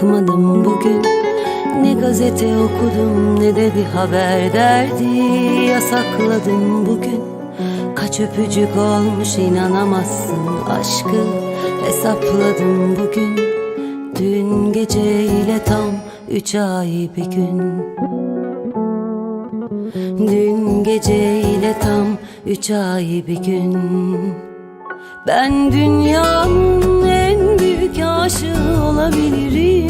Bakmadım bugün. Ne gazete okudum ne de bir haber derdi Yasakladım bugün. Kaç öpücük olmuş inanamazsın aşkı Hesapladım bugün. Dün gece ile tam üç ay bir gün. Dün gece ile tam üç ay bir gün. Ben dünyanın en büyük aşığı olabilirim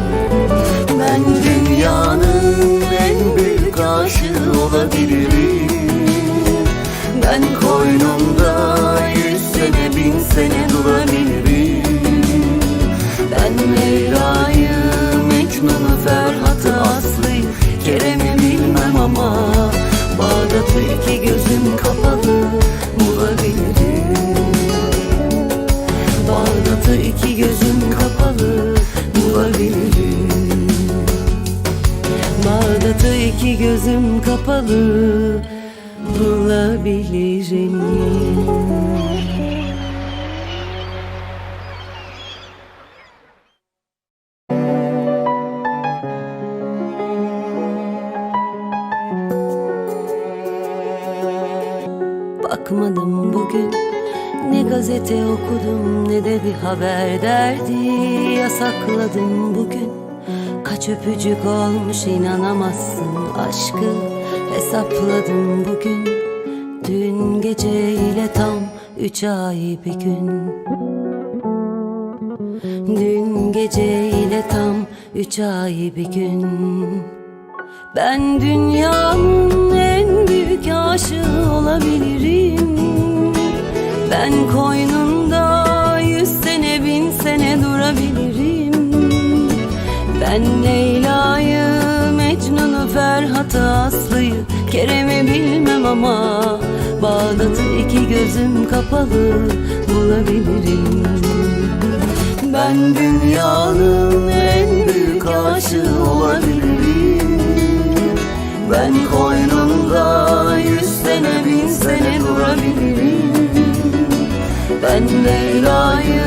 dünyanın en büyük aşığı olabilirim İki gözüm kapalı bulabilirim. Bakmadım bugün ne gazete okudum ne de bir haber derdi Yasakladım bugün Kaç öpücük olmuş inanamazsın aşkı. Hesapladım bugün Dün gece ile tam üç ay bir gün. Dün gece ile tam üç ay bir gün. Ben dünyanın en büyük aşığı olabilirim. Ben koynunda Ben Leyla'yı, Mecnun'u, Ferhat'ı, Aslı'yı Kerem'i bilmem ama Bağdat'ı iki gözüm kapalı bulabilirim. Ben dünyanın en büyük aşığı olabilirim. Ben koynumda yüz sene bin sene durabilirim. Ben Leyla'yı,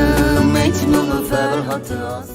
Mecnun'u, Ferhat'ı, Aslı'yı